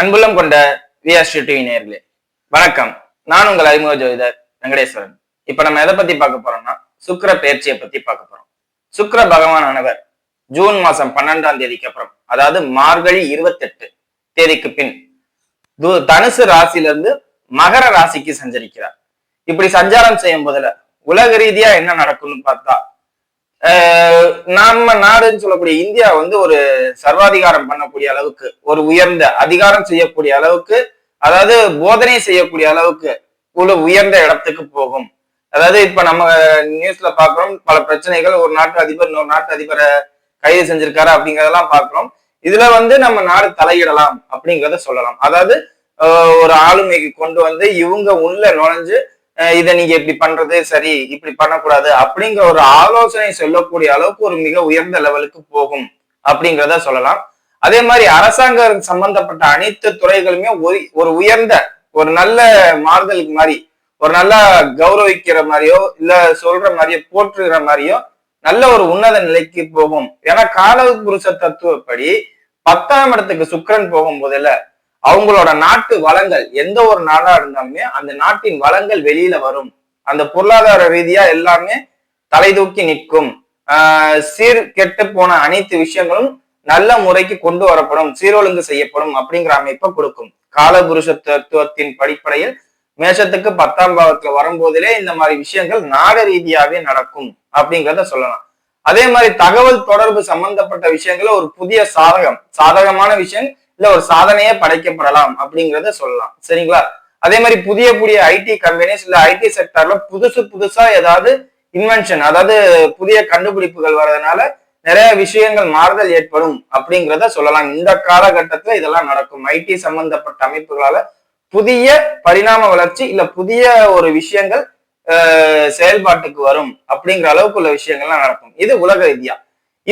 அன்புள்ளம் கொண்ட விஆர்ஸ்டி டிவி நேயர்களே வணக்கம். நான் உங்கள் அறிமுக ஜோதிடர் வெங்கடேஸ்வரன். இப்ப நம்ம எதை பத்தி பார்க்க போறோம்னா சுக்கிர பெயர்ச்சியை பத்தி பார்க்க போறோம். சுக்கிர பகவானானவர் ஜூன் மாசம் பன்னெண்டாம் தேதிக்கு அப்புறம் அதாவது மார்கழி இருபத்தெட்டு தேதிக்கு பின் து- தனுசு ராசியிலிருந்து மகர ராசிக்கு சஞ்சரிக்கிறார். இப்படி சஞ்சாரம் செய்யும் போதுல உலக ரீதியா என்ன நடக்கும்னு பார்த்தா நம்ம நாடுன்னு சொல்லக்கூடிய இந்தியா வந்து ஒரு சர்வாதிகாரம் பண்ணக்கூடிய அளவுக்கு ஒரு உயர்ந்த அதிகாரம் செய்யக்கூடிய அளவுக்கு அதாவது போதனை செய்யக்கூடிய அளவுக்கு ஒரு உயர்ந்த இடத்துக்கு போகும். அதாவது இப்ப நம்ம நியூஸ்ல பாக்குறோம் பல பிரச்சனைகள் ஒரு நாட்டு அதிபர் இன்னொரு நாட்டு அதிபரை கைது செஞ்சிருக்காரு அப்படிங்கறதெல்லாம் பாக்குறோம். இதுல வந்து நம்ம நாடு தலையிடலாம் அப்படிங்கறத சொல்லலாம். அதாவது ஆஹ் ஒரு ஆளுமைக்கு கொண்டு வந்து இவங்க உள்ள நுழைஞ்சு இதை நீங்க இப்படி பண்றது சரி இப்படி பண்ணக்கூடாது அப்படிங்கிற ஒரு ஆலோசனை சொல்லக்கூடிய அளவுக்கு ஒரு மிக உயர்ந்த லெவலுக்கு போகும் அப்படிங்கிறத சொல்லலாம். அதே மாதிரி அரசாங்கம் சம்பந்தப்பட்ட அனைத்து துறைகளுமே ஒரு- ஒரு உயர்ந்த ஒரு நல்ல மாறுதலுக்கு மாதிரி ஒரு நல்ல கௌரவிக்கிற மாதிரியோ இல்ல சொல்ற மாதிரியோ போற்றுகிற மாதிரியோ நல்ல ஒரு உன்னத நிலைக்கு போகும். ஏன்னா கால புருஷ தத்துவப்படி பத்தாம் இடத்துக்கு சுக்கிரன் போகும் போதில் அவங்களோட நாட்டு வளங்கள் எந்த ஒரு நாடா இருந்தாலுமே அந்த நாட்டின் வளங்கள் வெளியில வரும். அந்த பொருளாதார ரீதியா எல்லாமே தலை தூக்கி நிற்கும். சீர் கெட்டு போன அனைத்து விஷயங்களும் நல்ல முறைக்கு கொண்டு வரப்படும் சீரொழுங்கு செய்யப்படும் அப்படிங்கிற அமைப்பை கொடுக்கும். காலபுருஷ தத்துவத்தின் படிப்படையில் மேஷத்துக்கு பத்தாம் பாவத்துல வரும்போதிலே இந்த மாதிரி விஷயங்கள் நாட ரீதியாவே நடக்கும் அப்படிங்கிறத சொல்லலாம். அதே மாதிரி தகவல் தொடர்பு சம்பந்தப்பட்ட விஷயங்கள ஒரு புதிய சாதகம் சாதகமான விஷயம் இல்ல ஒரு சாதனையே படைக்கப்படலாம் அப்படிங்கிறத சொல்லலாம். சரிங்களா? அதே மாதிரி புதிய புதிய ஐடி கம்பெனிஸ் இல்ல ஐடி செக்டர்ல புதுசு புதுசா ஏதாவது இன்வென்ஷன் அதாவது புதிய கண்டுபிடிப்புகள் வர்றதுனால நிறைய விஷயங்கள் மாறுதல் ஏற்படும் அப்படிங்கிறத சொல்லலாம். இந்த காலகட்டத்துல இதெல்லாம் நடக்கும். ஐடி சம்பந்தப்பட்ட அமைப்புகளால புதிய பரிணாம வளர்ச்சி இல்ல புதிய ஒரு விஷயங்கள் செயல்பாட்டுக்கு வரும் அப்படிங்கிற அளவுக்கு உள்ள விஷயங்கள்லாம் நடக்கும். இது உலக ரீதியா.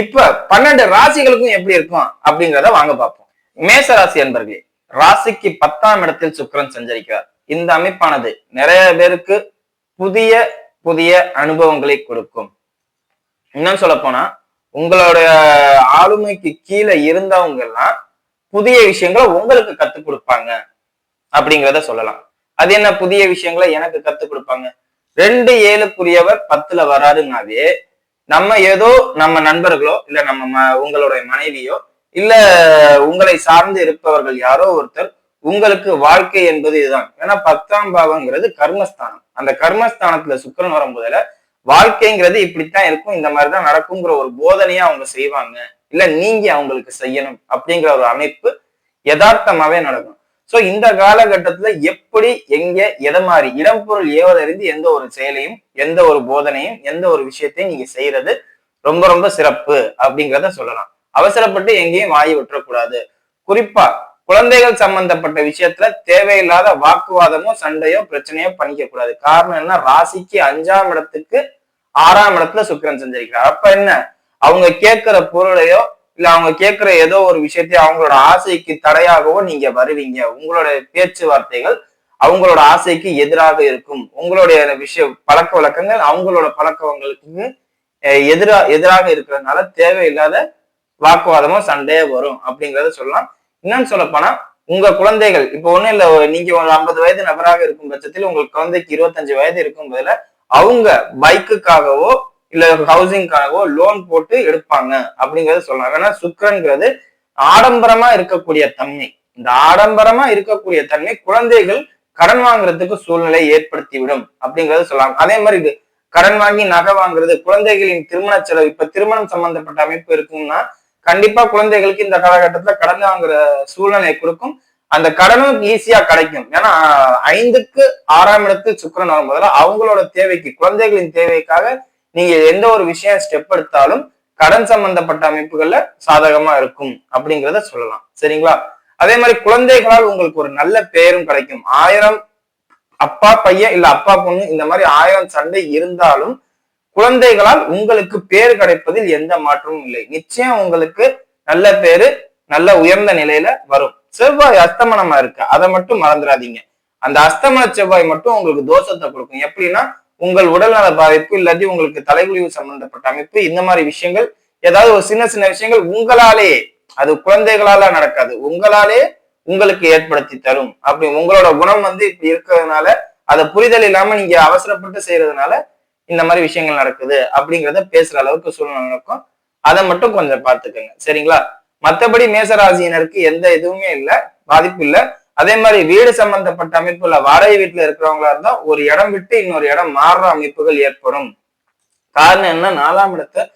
இப்ப பன்னெண்டு ராசிகளுக்கும் எப்படி இருக்கும் அப்படிங்கிறத வாங்க பார்ப்போம். மேசராசி ராசி ராசிக்கு பத்தாம் இடத்தில் சுக்கிரன் சஞ்சரிக்கிறார். இந்த அமைப்பானது நிறைய பேருக்கு புதிய புதிய அனுபவங்களை கொடுக்கும். இன்னும் சொல்ல போனா உங்களுடைய ஆளுமைக்கு கீழே இருந்தவங்க எல்லாம் புதிய விஷயங்களை உங்களுக்கு கத்துக் கொடுப்பாங்க அப்படிங்கிறத சொல்லலாம். அது என்ன புதிய விஷயங்களை எனக்கு கத்துக் கொடுப்பாங்க? ரெண்டு ஏழுக்குரியவர் பத்துல வராருனாவே நம்ம ஏதோ நம்ம நண்பர்களோ இல்ல நம்ம ம- உங்களுடைய மனைவியோ இல்ல உங்களை சார்ந்து இருப்பவர்கள் யாரோ ஒருத்தர் உங்களுக்கு வாழ்க்கை என்பது இதுதான். ஏன்னா பத்தாம் பாவங்கிறது கர்மஸ்தானம். அந்த கர்மஸ்தானத்துல சுக்கரன் வரும்போதுல வாழ்க்கைங்கிறது இப்படித்தான் இருக்கும் இந்த மாதிரிதான் நடக்குங்கிற ஒரு போதனையை அவங்க செய்வாங்க. இல்ல நீங்க அவங்களுக்கு செய்யணும் அப்படிங்கிற ஒரு அமைப்பு யதார்த்தமாவே நடக்கும். சோ இந்த காலகட்டத்துல எப்படி எங்க எதை மாதிரி இடம் பொருள் ஏவதறிந்து எந்த ஒரு செயலையும் எந்த ஒரு போதனையும் எந்த ஒரு விஷயத்தையும் நீங்க செய்யறது ரொம்ப ரொம்ப சிறப்பு அப்படிங்கிறத சொல்லலாம். அவசரப்பட்டு எங்கேயும் வாய் விட்டுறக்கூடாது. குறிப்பா குழந்தைகள் சம்பந்தப்பட்ட விஷயத்துல தேவையில்லாத வாக்குவாதமோ சண்டையோ பிரச்சனையோ பண்ணிக்க கூடாது காரணம் என்ன ராசிக்கு அஞ்சாம் இடத்துக்கு ஆறாம் இடத்துல சுக்கிரன் செஞ்சிருக்கிறார். அப்ப என்ன? அவங்க கேட்கிற பொருளையோ இல்ல அவங்க கேட்கிற ஏதோ ஒரு விஷயத்தையோ அவங்களோட ஆசைக்கு தடையாகவோ நீங்க வருவீங்க. உங்களோட பேச்சுவார்த்தைகள் அவங்களோட ஆசைக்கு எதிராக இருக்கும். உங்களுடைய விஷய பழக்க வழக்கங்கள் அவங்களோட பழக்க வழக்கங்களுக்கு எதிரா எதிராக இருக்கிறதுனால தேவையில்லாத வாக்குவாதமோ சண்டையோ வரும் அப்படிங்கிறத சொல்லலாம். இன்னும் சொல்ல போனா உங்க குழந்தைகள் இப்போ ஒண்ணும் இல்ல நீங்க ஒரு ஐம்பது வயது நபராக இருக்கும் பட்சத்தில் உங்கள் குழந்தைக்கு இருபத்தஞ்சு வயது இருக்கும் போதுல அவங்க பைக்குக்காகவோ இல்ல ஹவுசிங்காகவோ லோன் போட்டு எடுப்பாங்க அப்படிங்கறத சொல்லலாம். ஏன்னா சுக்கிரன்கிறது ஆடம்பரமா இருக்கக்கூடிய தன்மை. இந்த ஆடம்பரமா இருக்கக்கூடிய தன்மை குழந்தைகள் கடன் வாங்குறதுக்கு சூழ்நிலை ஏற்படுத்தி விடும் அப்படிங்கறத சொல்லலாம். அதே மாதிரி இது கடன் வாங்கி நகை வாங்குறது குழந்தைகளின் திருமண செலவு இப்ப திருமணம் சம்பந்தப்பட்ட அமைப்பு இருக்கும்னா கண்டிப்பா குழந்தைகளுக்கு இந்த காலகட்டத்துல கடன் வாங்குற சூழ்நிலை கொடுக்கும். அந்த கடனும் ஈஸியா கிடைக்கும். ஏன்னா ஐந்துக்கு ஆறாம் இடத்துக்கு சுக்கிரன் வரும்போதுல அவங்களோட தேவைக்கு குழந்தைகளின் தேவைக்காக நீங்க எந்த ஒரு விஷயம் ஸ்டெப் எடுத்தாலும் கடன் சம்பந்தப்பட்ட அமைப்புகள்ல சாதகமா இருக்கும் அப்படிங்கிறத சொல்லலாம். சரிங்களா? அதே மாதிரி குழந்தைகளால் உங்களுக்கு ஒரு நல்ல பெயரும் கிடைக்கும். ஆயிரம் அப்பா பையன் இல்ல அப்பா பொண்ணு இந்த மாதிரி ஆயிரம் சண்டை இருந்தாலும் குழந்தைகளால் உங்களுக்கு பேர் கிடைப்பதில் எந்த மாற்றமும் இல்லை. நிச்சயம் உங்களுக்கு நல்ல பேரு நல்ல உயர்ந்த நிலையில வரும். செவ்வாய் அஸ்தமனமா இருக்கு. அதை மட்டும் மறந்துடாதீங்க. அந்த அஸ்தமன செவ்வாய் மட்டும் உங்களுக்கு தோஷத்தை கொடுக்கும். எப்படின்னா உங்கள் உடல்நல பாதிப்பு இல்லாட்டி உங்களுக்கு தலைகுழிவு சம்பந்தப்பட்ட அமைப்பு இந்த மாதிரி விஷயங்கள் ஏதாவது ஒரு சின்ன சின்ன விஷயங்கள் உங்களாலேயே அது குழந்தைகளால நடக்காது. உங்களாலே உங்களுக்கு ஏற்படுத்தி தரும். அப்படி உங்களோட குணம் வந்து இப்படி இருக்கிறதுனால அதை புரிதல் இல்லாம நீங்க அவசரப்பட்டு செய்யறதுனால இந்த மாதிரி விஷயங்கள் நடக்குது அப்படிங்கிறத பேசுற அளவுக்கு சூழ்நிலை நடக்கும். அதை மட்டும் கொஞ்சம் பார்த்துக்கோங்க. சரிங்களா? மத்தபடி மேசராசியினருக்கு எந்த இதுவுமே இல்லை பாதிப்பு இல்லை. அதே மாதிரி வீடு சம்பந்தப்பட்ட அமைப்புல வாடகை வீட்டுல இருக்கிறவங்களா இருந்தா ஒரு இடம் விட்டு இன்னொரு இடம் மாறுற அமைப்புகள் ஏற்படும். காரணம் என்ன? நாலாம் இடத்தை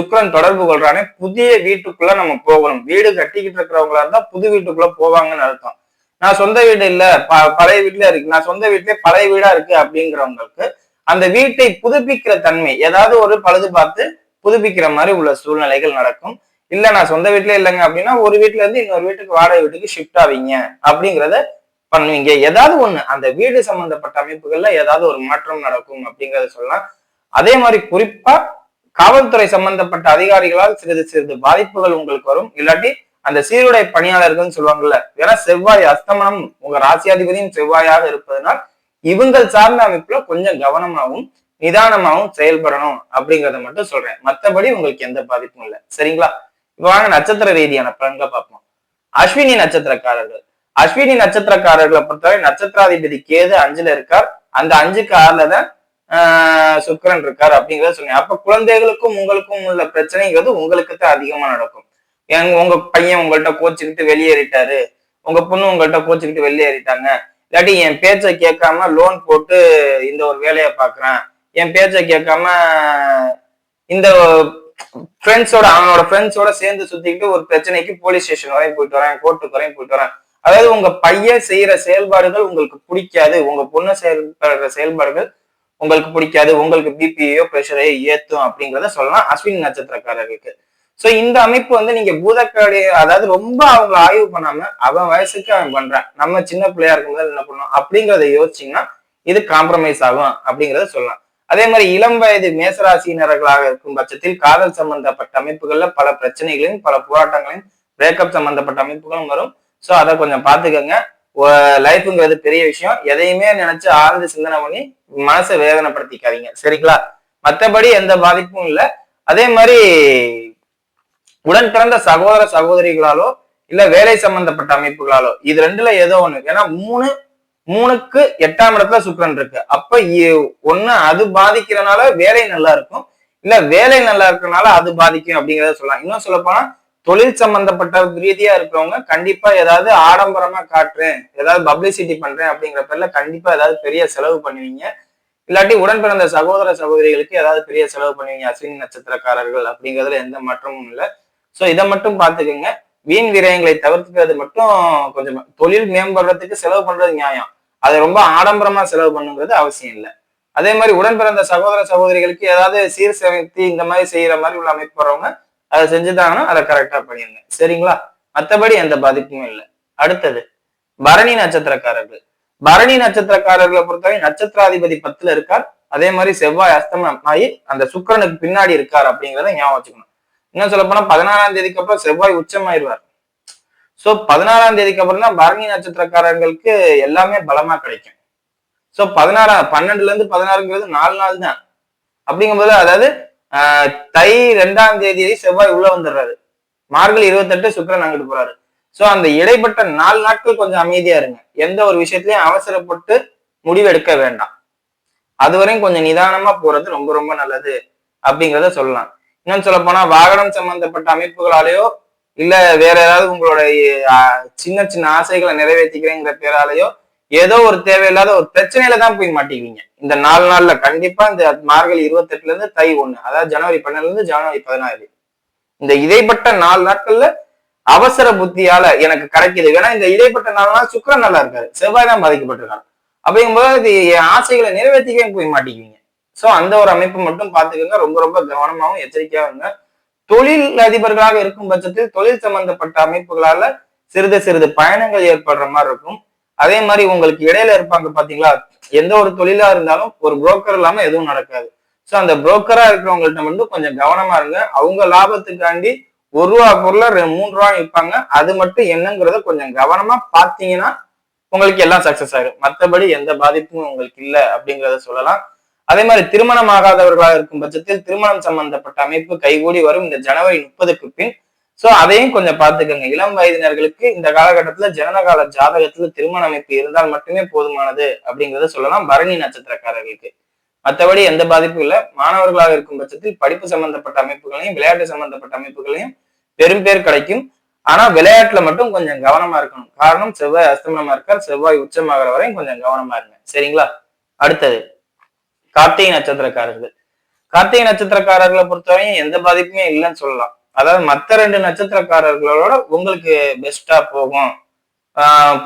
சுக்கிரன் தொடர்பு கொள்றானே புதிய வீட்டுக்குள்ள நம்ம போகணும். வீடு கட்டிக்கிட்டு இருக்கிறவங்களா இருந்தா புது வீட்டுக்குள்ள போவாங்கன்னு அர்த்தம். நான் சொந்த வீடு இல்ல ப- பழைய வீட்டுல இருக்கு. நான் சொந்த வீட்லயே பழைய வீடா இருக்கு அப்படிங்கிறவங்களுக்கு அந்த வீட்டை புதுப்பிக்கிற தன்மை ஏதாவது ஒரு பழுது பார்த்து புதுப்பிக்கிற மாதிரி உள்ள சூழ்நிலைகள் நடக்கும். இல்ல நான் சொந்த வீட்டுல இல்லைங்க அப்படின்னா ஒரு வீட்டுல இருந்து இன்னொரு வீட்டுக்கு வாடகை வீட்டுக்கு ஷிஃப்ட் ஆவீங்க அப்படிங்கிறத பண்ணுவீங்க. ஏதாவது ஒண்ணு அந்த வீடு சம்பந்தப்பட்ட அமைப்புகள்ல ஏதாவது ஒரு மாற்றம் நடக்கும் அப்படிங்கறத சொல்லலாம். அதே மாதிரி குறிப்பா காவல்துறை சம்பந்தப்பட்ட அதிகாரிகளால் சிறிது சிறிது பாதிப்புகள் உங்களுக்கு வரும். இல்லாட்டி அந்த சீருடை பணியாளர்கள்னு சொல்லுவாங்கல்ல ஏன்னா செவ்வாய் அஸ்தமனம் உங்க ராசியாதிபதியும் செவ்வாயாக இருப்பதனால் இவங்கள் சார்ந்த அமைப்புல கொஞ்சம் கவனமாகவும் நிதானமாகவும் செயல்படணும் அப்படிங்கிறத மட்டும் சொல்றேன். மத்தபடி உங்களுக்கு எந்த பாதிப்பும் இல்லை. சரிங்களா? இப்ப வாங்க நட்சத்திர ரீதியான பலன்களை பார்ப்போம். அஸ்வினி நட்சத்திரக்காரர்கள். அஸ்வினி நட்சத்திரக்காரர்களை பொறுத்தவரை நட்சத்திராதிபதி கேது அஞ்சுல இருக்கார். அந்த அஞ்சுக்கு ஆறுல தான் ஆஹ் சுக்கிரன் இருக்கார் அப்படிங்கறத சொன்னேன். அப்ப குழந்தைகளுக்கும் உங்களுக்கும் உள்ள பிரச்சனைங்கிறது உங்களுக்கு தான் அதிகமா நடக்கும். எங்க உங்க பையன் உங்கள்ட்ட கோச்சுக்கிட்டு வெளியேறிட்டாரு. உங்க பொண்ணு உங்கள்ட்ட கோச்சுக்கிட்டு வெளியேறிட்டாங்க. இல்லாட்டி என் பேச்சை கேட்காம லோன் போட்டு இந்த ஒரு வேலையை பார்க்குறேன். என் பேச்சை கேட்காம இந்த ஃப்ரெண்ட்ஸோட அவனோட ஃப்ரெண்ட்ஸோட சேர்ந்து சுத்திக்கிட்டு ஒரு பிரச்சனைக்கு போலீஸ் ஸ்டேஷன் வரையும் போயிட்டு வரேன் கோர்ட்டுக்கு வரையும் போயிட்டு வரேன். அதாவது உங்க பையன் செய்யற செயல்பாடுகள் உங்களுக்கு பிடிக்காது. உங்க பொண்ணு செயல்படுற செயல்பாடுகள் உங்களுக்கு பிடிக்காது. உங்களுக்கு பிபியோ ப்ரெஷரையோ ஏத்தும் அப்படிங்கிறத சொல்லலாம். அஸ்வின் நட்சத்திரக்காரர்களுக்கு சோ இந்த அமைப்பு வந்து நீங்க பூதக்காடி அதாவது ரொம்ப அவங்க ஆய்வு பண்ணாம அவன் வயசுக்கு அவன் பண்றான். நம்ம சின்ன பிள்ளையா இருக்கும்போது என்ன பண்ணோம் அப்படிங்கறத யோசிச்சீங்கன்னா இது காம்ப்ரமைஸ் ஆகும் அப்படிங்கறத சொல்லலாம். அதே மாதிரி இளம் வயது மேசராசினர்களாக இருக்கும் பட்சத்தில் காதல் சம்பந்தப்பட்ட அமைப்புகள்ல பல பிரச்சனைகளையும் பல போராட்டங்களையும் பிரேக்கப் சம்பந்தப்பட்ட அமைப்புகளும் வரும். சோ அதை கொஞ்சம் பாத்துக்கோங்க லைஃப்ங்கிறது பெரிய விஷயம். எதையுமே நினைச்சு ஆழ்ந்து சிந்தனை பண்ணி மனசை வேதனைப்படுத்திக்காதீங்க. சரிங்களா? மத்தபடி எந்த பாதிப்பும் இல்லை. அதே மாதிரி உடன் பிறந்த சகோதர சகோதரிகளாலோ இல்ல வேலை சம்பந்தப்பட்ட அமைப்புகளாலோ இது ரெண்டுல ஏதோ ஒண்ணு. ஏன்னா மூணு மூணுக்கு எட்டாம் இடத்துல சுக்கரன் இருக்கு. அப்ப ஒண்ணு அது பாதிக்கிறனால வேலை நல்லா இருக்கும். இல்ல வேலை நல்லா இருக்கறனால அது பாதிக்கும் அப்படிங்கிறத சொல்லலாம். இன்னும் சொல்ல போனா தொழில் சம்பந்தப்பட்ட ரீதியா இருக்கிறவங்க கண்டிப்பா ஏதாவது ஆடம்பரமா காட்டுறேன் ஏதாவது பப்ளிசிட்டி பண்றேன் அப்படிங்கிற பேர்ல கண்டிப்பா ஏதாவது பெரிய செலவு பண்ணுவீங்க. இல்லாட்டி உடன் பிறந்த சகோதர சகோதரிகளுக்கு ஏதாவது பெரிய செலவு பண்ணுவீங்க அஸ்வினி நட்சத்திரக்காரர்கள் அப்படிங்கிறதுல எந்த மாற்றமும் இல்லை. சோ இதை மட்டும் பாத்துக்கோங்க வீண் விரயங்களை தவிர்த்துக்கிறது மட்டும் கொஞ்சம் தொழில் மேம்படுறதுக்கு செலவு பண்றது நியாயம். அதை ரொம்ப ஆடம்பரமா செலவு பண்ணுங்கிறது அவசியம் இல்லை. அதே மாதிரி உடன் பிறந்த சகோதர சகோதரிகளுக்கு ஏதாவது சீர் சமைத்து இந்த மாதிரி செய்யற மாதிரி உள்ள அமைப்பு வரவங்க அதை செஞ்சுட்டாங்கன்னா அதை கரெக்டா பண்ணிடுங்க. சரிங்களா? மத்தபடி எந்த பாதிப்பும் இல்லை. அடுத்தது பரணி நட்சத்திரக்காரர்கள். பரணி நட்சத்திரக்காரர்களை பொறுத்தவரை நட்சத்திராதிபதி பத்துல இருக்கார். அதே மாதிரி செவ்வாய் அஸ்தமனம் ஆகி அந்த சுக்கிரனுக்கு பின்னாடி இருக்கார் அப்படிங்கிறத ஞாபகம் வச்சுக்கணும். இன்னும் சொல்ல போனா பதினாறாம் தேதிக்கு அப்புறம் செவ்வாய் உச்சமாயிருவார் சோ பதினாறாம் தேதிக்கு அப்புறம் தான் பரணி நட்சத்திரக்காரர்களுக்கு எல்லாமே பலமா கிடைக்கும். சோ பதினாறாம் பன்னெண்டுல இருந்து பதினாறுங்கிறது நாலு நாள் தான். அப்படிங்கும்போது அதாவது ஆஹ், தை ரெண்டாம் தேதி செவ்வாய் உள்ள வந்துடுறாரு. மார்கழி இருபத்தெட்டு சுக்கரன் அங்கிட்டு போறாரு. சோ அந்த இடைப்பட்ட நாலு நாட்கள் கொஞ்சம் அமைதியா இருங்க. எந்த ஒரு விஷயத்திலையும் அவசரப்பட்டு முடிவெடுக்க வேண்டாம். அதுவரையும் கொஞ்சம் நிதானமா போறது ரொம்ப ரொம்ப நல்லது அப்படிங்கிறத சொல்லலாம். இன்னும் சொல்ல போனா வாகனம் சம்பந்தப்பட்ட அமைப்புகளாலேயோ இல்ல வேற ஏதாவது உங்களுடைய சின்ன சின்ன ஆசைகளை நிறைவேற்றிக்கிறேங்கிற பேராலேயோ ஏதோ ஒரு தேவையில்லாத ஒரு பிரச்சனையில தான் போய் மாட்டிக்குவீங்க. இந்த நாலு நாள்ல கண்டிப்பா இந்த மார்கழி இருபத்தெட்டுல இருந்து தை ஒண்ணு அதாவது ஜனவரி பன்னெண்டுல இருந்து ஜனவரி பதினாறு. இந்த இடைப்பட்ட நாலு நாட்கள்ல அவசர புத்தியால எனக்கு கிடைக்குது ஏன்னா இந்த இடைப்பட்ட நாலு நாள் நல்லா இருக்காரு. செவ்வாய் தான் பாதிக்கப்பட்டிருக்காரு. அப்படிங்கும்போது இது என் ஆசைகளை நிறைவேற்றிக்கவே போய் மாட்டிக்குவீங்க. சோ அந்த ஒரு அமைப்பு மட்டும் பாத்துக்கோங்க ரொம்ப ரொம்ப கவனமாவும் எச்சரிக்கையாவும் இருங்க தொழில் அதிபர்களாக இருக்கும் பட்சத்தில் தொழில் சம்பந்தப்பட்ட அமைப்புகளால சிறிது சிறிது பயணங்கள் ஏற்படுற மாதிரி இருக்கும். அதே மாதிரி உங்களுக்கு இடையில இருப்பாங்க பாத்தீங்களா எந்த ஒரு தொழிலா இருந்தாலும் ஒரு புரோக்கர் இல்லாம எதுவும் நடக்காது. சோ அந்த புரோக்கரா இருக்கிறவங்கள்ட்ட மட்டும் கொஞ்சம் கவனமா இருங்க. அவங்க லாபத்துக்காண்டி ஒரு ரூபா பொருளை ரெண்டு மூணு ரூபா விற்பாங்க. அது மட்டும் என்னங்கிறத கொஞ்சம் கவனமா பாத்தீங்கன்னா உங்களுக்கு எல்லாம் சக்சஸ் ஆயிடும் மத்தபடி எந்த பாதிப்பும் உங்களுக்கு இல்லை அப்படிங்கிறத சொல்லலாம். அதே மாதிரி திருமணம் ஆகாதவர்களாக இருக்கும் பட்சத்தில் திருமணம் சம்பந்தப்பட்ட அமைப்பு கைகூடி வரும். இந்த ஜனவரி முப்பதுக்கு பின். சோ அதையும் கொஞ்சம் பார்த்துக்கோங்க. இளம் வயதினர்களுக்கு இந்த காலகட்டத்துல ஜனனகால ஜாதகத்துல திருமண அமைப்பு இருந்தால் மட்டுமே போதுமானது அப்படிங்கறத சொல்லலாம் பரணி நட்சத்திரக்காரர்களுக்கு. மற்றபடி எந்த பாதிப்பும் இல்லை. மாணவர்களாக இருக்கும் பட்சத்தில் படிப்பு சம்பந்தப்பட்ட அமைப்புகளையும் விளையாட்டு சம்பந்தப்பட்ட அமைப்புகளையும் பெரும் பேர் கிடைக்கும். ஆனா விளையாட்டுல மட்டும் கொஞ்சம் கவனமா இருக்கணும். காரணம் செவ்வாய் அஸ்தமனமா இருக்கார். செவ்வாய் உச்சமாகிற வரையும் கொஞ்சம் கவனமா இருங்க. சரிங்களா? அடுத்தது. கார்த்திகை நட்சத்திரக்காரர்கள். கார்த்திகை நட்சத்திரக்காரர்களை பொறுத்தவரையும் எந்த பாதிப்புமே இல்லைன்னு சொல்லலாம். அதாவது மற்ற ரெண்டு நட்சத்திரக்காரர்களோட உங்களுக்கு பெஸ்டா போகும்.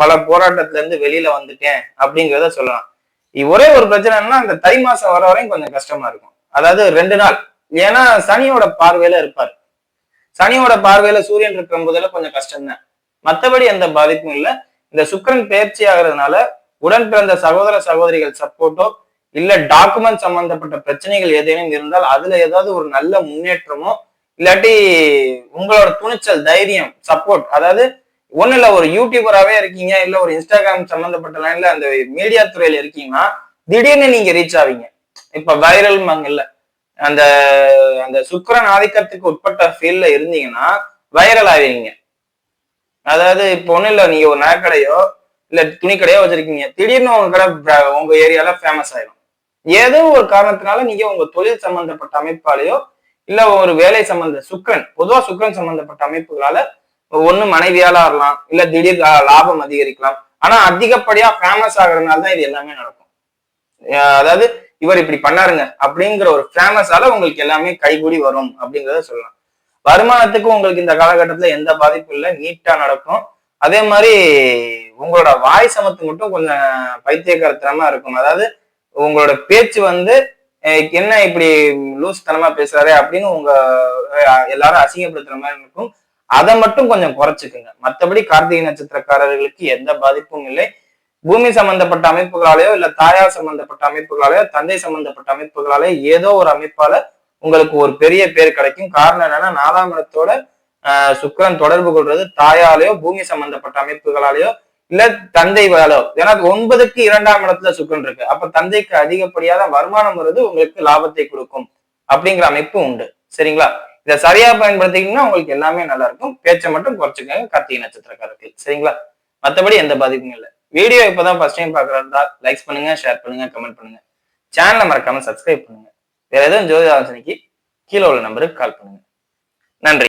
பல போராட்டத்துல இருந்து வெளியில வந்துட்டேன் அப்படிங்கிறத சொல்லலாம். ஒரே ஒரு பிரச்சனைன்னா அந்த தை மாசம் வர வரையும் கொஞ்சம் கஷ்டமா இருக்கும். அதாவது ரெண்டு நாள். ஏன்னா சனியோட பார்வையில இருப்பார். சனியோட பார்வையில சூரியன் இருக்கிற போதுல கொஞ்சம் கஷ்டம்தான். மத்தபடி எந்த பாதிப்பும் இல்லை. இந்த சுக்கிரன் பயிற்சி ஆகிறதுனால உடன் பிறந்த சகோதர சகோதரிகள் சப்போர்ட்டோ இல்ல டாக்குமெண்ட் சம்பந்தப்பட்ட பிரச்சனைகள் ஏதேனும் இருந்தால் அதுல ஏதாவது ஒரு நல்ல முன்னேற்றமோ இல்லாட்டி உங்களோட துணிச்சல் தைரியம் சப்போர்ட் அதாவது ஒண்ணு இல்ல ஒரு யூடியூபராகவே இருக்கீங்க இல்ல ஒரு இன்ஸ்டாகிராம் சம்பந்தப்பட்ட லைன்ல அந்த மீடியா துறையில இருக்கீங்கன்னா திடீர்னு நீங்க ரீச் ஆவீங்க. இப்ப வைரல் மங்கல்ல அந்த அந்த சுக்கரன் ஆதிக்கத்துக்கு உட்பட்ட ஃபீல்ட்ல இருந்தீங்கன்னா வைரல் ஆவீங்க. அதாவது இப்போ ஒன்றும் இல்ல நீங்க ஒரு நகைக்கடையோ இல்ல துணி கடையோ வச்சிருக்கீங்க. திடீர்னு உங்க கடை உங்க ஏரியால ஃபேமஸ் ஆயிடும் ஏதோ ஒரு காரணத்தினால நீங்க உங்க தொழில் சம்பந்தப்பட்ட அமைப்பாலேயோ இல்ல ஒரு வேலை சம்பந்த சுக்கரன் பொதுவா சுக்கரன் சம்பந்தப்பட்ட அமைப்புகளால ஒண்ணு மனைவியால ஆகலாம் இல்ல திடீர் லாபம் அதிகரிக்கலாம். ஆனா அதிகப்படியா ஃபேமஸ் ஆகுறதுனால தான் இது எல்லாமே நடக்கும். அதாவது இவர் இப்படி பண்ணாருங்க அப்படிங்கிற ஒரு ஃபேமஸால உங்களுக்கு எல்லாமே கைகூடி வரும் அப்படிங்கிறத சொல்லலாம். வருமானத்துக்கு உங்களுக்கு இந்த காலகட்டத்துல எந்த பாதிப்பும் இல்லை நீட்டா நடக்கும். அதே மாதிரி உங்களோட வாய் சமத்து மட்டும் கொஞ்சம் பைத்தியக்காரத்தனமா இருக்கும். அதாவது உங்களோட பேச்சு வந்து என்ன இப்படி லூஸ் தனமா பேசுறாரு? அப்படின்னு உங்க எல்லாரும் அசிங்கப்படுத்துற மாதிரி இருக்கும். அதை மட்டும் கொஞ்சம் குறைச்சுக்குங்க. மற்றபடி கார்த்திகை நட்சத்திரக்காரர்களுக்கு எந்த பாதிப்பும் இல்லை. பூமி சம்பந்தப்பட்ட அமைப்புகளாலேயோ இல்ல தாயார் சம்பந்தப்பட்ட அமைப்புகளாலேயோ தந்தை சம்பந்தப்பட்ட அமைப்புகளாலேயோ ஏதோ ஒரு அமைப்பால உங்களுக்கு ஒரு பெரிய பேர் கிடைக்கும். காரணம் என்னன்னா நாலாம் இடத்தோட ஆஹ் தொடர்பு கொள்றது தாயாலேயோ பூமி சம்பந்தப்பட்ட அமைப்புகளாலேயோ இல்ல தந்தை வேலோ ஏன்னா ஒன்பதுக்கு இரண்டாம் இடத்துல சுக்கிரன் இருக்கு. அப்ப தந்தைக்கு அதிகப்படியான வருமானம் வருது உங்களுக்கு லாபத்தை கொடுக்கும் அப்படிங்கிற அமைப்பு உண்டு. சரிங்களா? இதை சரியா பயன்படுத்திங்கன்னா உங்களுக்கு எல்லாமே நல்லா இருக்கும். பேச்சை மட்டும் குறைச்சுக்கோங்க. கார்த்திகை நட்சத்திரக்காரர்கள் சரிங்களா? மத்தபடி எந்த பாதிப்பும் இல்லை. வீடியோ இப்பதான் ஃபர்ஸ்ட் டைம் பாக்குறதா லைக்ஸ் பண்ணுங்க ஷேர் பண்ணுங்க கமெண்ட் பண்ணுங்க. சேனலை மறக்காம சப்ஸ்கிரைப் பண்ணுங்க. வேற எதுவும் ஜோதி ஆலோசனைக்கு கீழே உள்ள நம்பருக்கு கால் பண்ணுங்க. நன்றி.